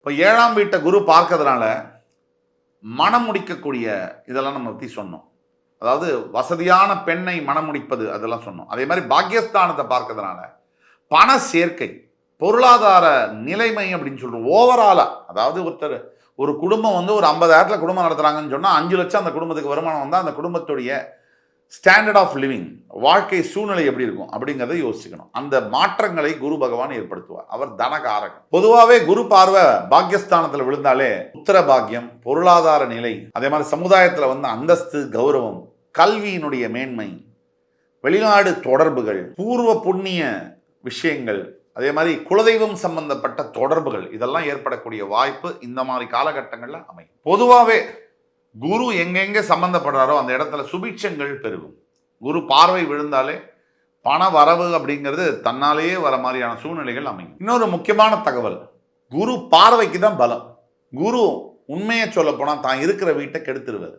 இப்போ ஏழாம் வீட்டை குரு பார்க்கறதுனால மனம் முடிக்கக்கூடிய இதெல்லாம் நம்ம பற்றி சொன்னோம். அதாவது வசதியான பெண்ணை மனம் முடிப்பது அதெல்லாம் சொன்னோம். அதே மாதிரி பாக்கியஸ்தானத்தை பார்க்கறதுனால பண சேர்க்கை பொருளாதார நிலைமை அப்படின்னு சொல்கிறோம் ஓவராலாக அதாவது ஒருத்தர் ஒரு குடும்பம் வந்து ஒரு ஐம்பதாயிரத்தில் குடும்பம் நடத்துகிறாங்கன்னு சொன்னால் அஞ்சு லட்சம் அந்த குடும்பத்துக்கு வருமானம் வந்தால் அந்த குடும்பத்துடைய ஸ்டாண்டர்ட் ஆஃப் லிவிங் வாழ்க்கை சூழ்நிலை எப்படி இருக்கும் அப்படிங்கிறத யோசிக்கணும். அந்த மாற்றங்களை குரு பகவான் ஏற்படுத்துவார். அவர் தனகாரகம். பொதுவாகவே குரு பார்வை பாக்கியஸ்தானத்தில் விழுந்தாலே உத்தர பாக்கியம் பொருளாதார நிலை அதே மாதிரி சமுதாயத்தில் வந்து அந்தஸ்து கௌரவம் கல்வியினுடைய மேன்மை வெளிநாடு தொடர்புகள் பூர்வ புண்ணிய விஷயங்கள் அதே மாதிரி குலதெய்வம் சம்பந்தப்பட்ட தொடர்புகள் இதெல்லாம் ஏற்படக்கூடிய வாய்ப்பு இந்த மாதிரி காலகட்டங்களில் அமையும். பொதுவாகவே குரு எங்கெங்கே சம்பந்தப்படுறாரோ அந்த இடத்துல சுபிட்சங்கள் பெருகும். குரு பார்வை விழுந்தாலே பண வரவு அப்படிங்கிறது தன்னாலேயே வர மாதிரியான சூழ்நிலைகள் அமையும். இன்னொரு முக்கியமான தகவல் குரு பார்வைக்கு தான் பலம். குரு உண்மையை சொல்ல போனால் தான் இருக்கிற வீட்டை கெடுத்துருவார்.